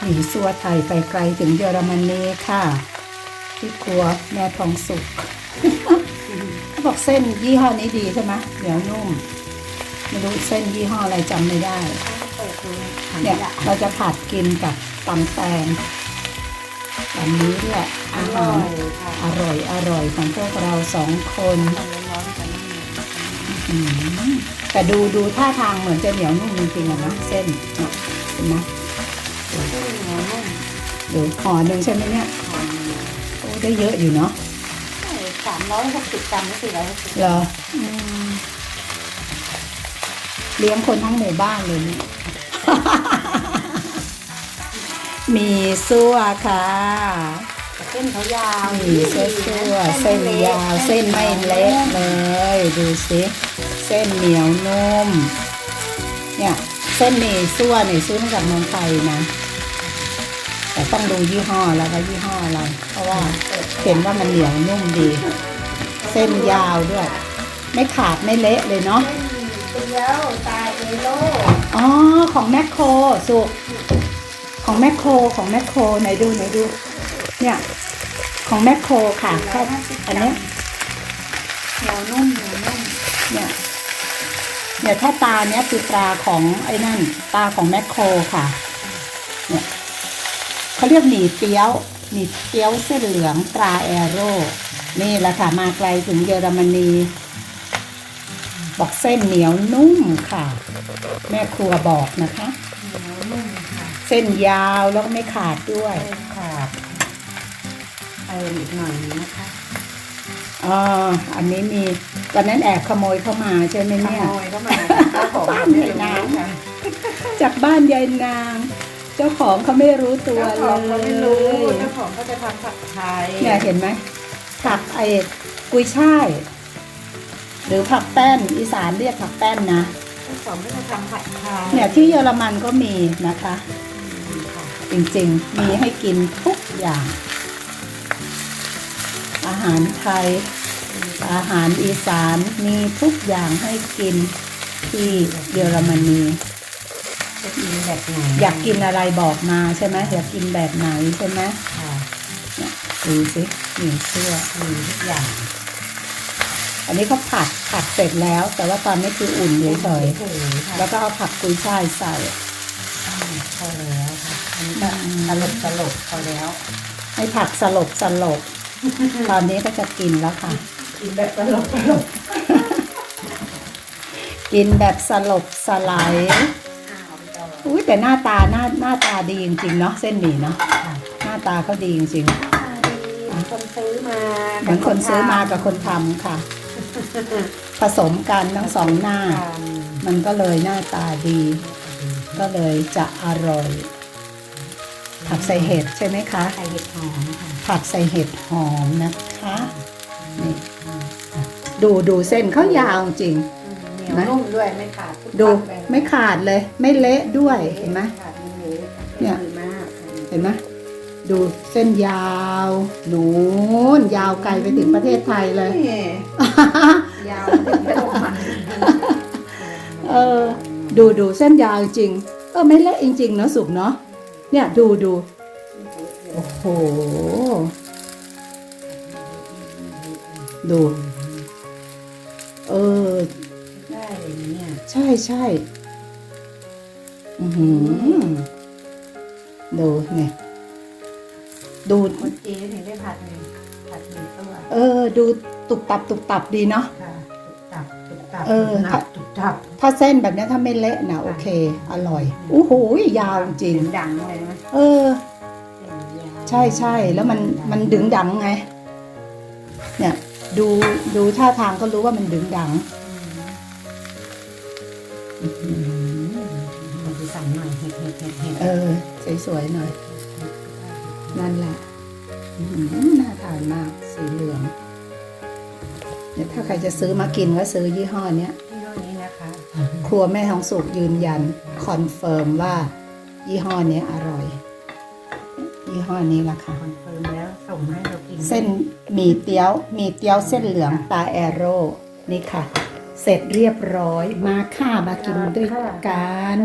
หนีซัวไทยไปไกลถึงเยอรมนีค่ะที่ครัวแม่ทองสุกเขาบอกเส้นยี่ห้อนี้ดีใช่ไหมเหนียวนุ่มไม่รู้เส้นยี่ห้ออะไรจำไม่ได้เนี่ยเราจะผัดกินกับตำแตงแบบนี้แหละอาหารอร่อยอร่อยของพวกเราสองคนแต่ดูดูท่าทางเหมือนจะเหนียวนุ่มจริงๆนะเส้นเห็นไหม เหนียวนุ่มเดี๋ยวห่อหนึ่งใช่ไหมเนี่ยหอมโอ้ได้เยอะอยู่เนาะสามร้อยหกสิบกรัมหรือสี่ร้อยหกสิบเหรออืมเลี้ยงคนทั้งหมู่บ้านเลยนี่มีซั่วค่ะเส้นเขายาวมีเส้นซั่วเส้นยาวเส้นไม่เละเลย ดูสิเส้นเหนียวนุ่มเนี่ยเส้นหมี่ซั่วเนี่ยซื้อมาจากเมืองไทยนะ แต่ต้องดูยี่ห้อแล้วก็ยี่ห้ออะไรเพราะว่าเห็นว่ามันเหนียวนุ่มดี เส้นยาวด้วย ไม่ขาดไม่เละเลยเนาะเส้นเดียวตาเอโลอ๋อของแมคโครสุกของแมคโครของแมคโครไหนดูไหนดู เนี่ย ของแมคโครค่ะถ้าอันเนี้ยเหนียวนุ่มเหนียวนุ่มเนี่ยเนี่ยถ้าตาเนี้ยคือตาของไอ้นั่น ตาของแมคโครค่ะ เนี่ย เขาเรียกหมี่เตี้ยวหมี่เตี้ยวเส้นเหลืองตราแอโร่นี่แหละค่ะมาไกลถึงเยอรมนีบอกเส้นเหนียวนุ่มค่ะ แม่ครัวบอกนะคะเหนียวนุ่มค่ะเส้นยาวแล้วก็ไม่ขาดด้วยเส้นขาดเติมอีกหน่อยนึงนะคะอ๋ออันนี้มีวันนั้นแอบขโมยเข้ามาใช่ไหมขเนี่ยโมยเข้ามาเจ้าของบ้านไม่ใหญ่รู้นางค่ะจากบ้านยายนาง เจ้าของเขาไม่รู้ตัวเจ้าเลของเขาไม่รู้ยเจ้าของก็จะทำผัดไทยเนี่ยเห็นไหมผักไอ้กุยช่าย หรือผักแป้นอีสานเรียกผักแป้นนะ เจ้าของก็จะทำผัดไทยเนี่ยที่เยอรมันก็มีนะคะอืมค่ะจริงๆ มีให้กินทุกอย่าง อาหารไทย อาหารอีสานมีทุกอย่างให้กินที่เยอรมนี จะกินแบบไหนอยากกินอะไรบอกมาใช่ไหมอยากกินแบบไหนใช่ไหมค่ะเนี่ยดูสิมีเสื้อมีทุกอย่างอันนี้เขาผัดผัดเสร็จแล้ว แต่ว่าตอนนี้คืออุ่นเฉยเฉยๆค่ะๆแล้วก็เอาผักกุยช่ายใส่พอแล้วค่ะอันนี้ก็ตลบตลบพอแล้ว ให้ผักสลบสลบตอนนี้ก็จะกินแล้วค่ะ กินแบบตลบตลบกินแบบสลบสลา แต่หน้าตาหน้าหน้าตาดีจริงๆเนาะเส้นหมี่เนาะค่ะหน้าตาเขาดีจริงอ่าดีคนซื้อมาๆเหมือนคนซื้อมากับคนทำค่ะ ผสมกันทั้งสองหน้า มันก็เลยหน้าตาดี ก็เลยจะอร่อย ผัดใส่เห็ดใช่ไหมคะไข่เห็ดหอมค่ะผัดใส่เห็ดหอมนะคะนี่ดูดูเส้นเขายาวจริง เหนียวนุ่มด้วยไม่ขาดทุกดูปักเลยไม่ขาดเลย ไม่เละด้วยเห็นไหม ขาดไม่เละเนี่ย ดีมากเห็นไหมดูเส้นยาวหนูนยาวไกลไปถึงประเทศไทยเลย นี่ยาวถึงโลกมันเออ ดูดูเส้นยาวจริง เออไม่เละจริงๆเนาะสุกเนาะเนี่ยดูดูโอ้โหดู เออ ได้เลยเนี่ย ใช่ใช่อือหือดูเนี่ย ดู คนจีนถึงได้ผัดหนึ่งผัดหนึ่งตัวเออ ดูตุบตับตุบตับดีเนาะ ค่ะตุบตับตุบตับเออ หนับตุบตับถ้าเส้นแบบเนี้ยถ้าไม่เละนะโอเค อร่อยอู้หูยาวจริงเสียดังเลยนะเออเสียงยาวใช่ใช่แล้วมันมันดึงดังไง เนี่ย ดูดูท่าทางก็รู้ว่ามันดึงดัง อืมอื้อหือมันจะสั่งหน่อยเห็ดเห็ดเห็ดเห็ดเออ สวยๆหน่อย นั่นแหละอื้อหือน่าทานมาก สีเหลืองเนี่ยถ้าใครจะซื้อมากินก็ซื้อยี่ห้อเนี้ยที่ห้อนี้นะคะ ครัวแม่ทองสุกยืนยัน คอนเฟิร์มว่า ยี่ห้อเนี้ยอร่อย ยี่ห้อนี้ละค่ะคอนเฟิร์มแล้วส่งมาให้เรากิน เส้นหมี่เตี้ยวหมี่เตี้ยวเส้นเหลืองตาแอโร่นี่ค่ะ เสร็จเรียบร้อยมาค่ะมากินด้วยกัน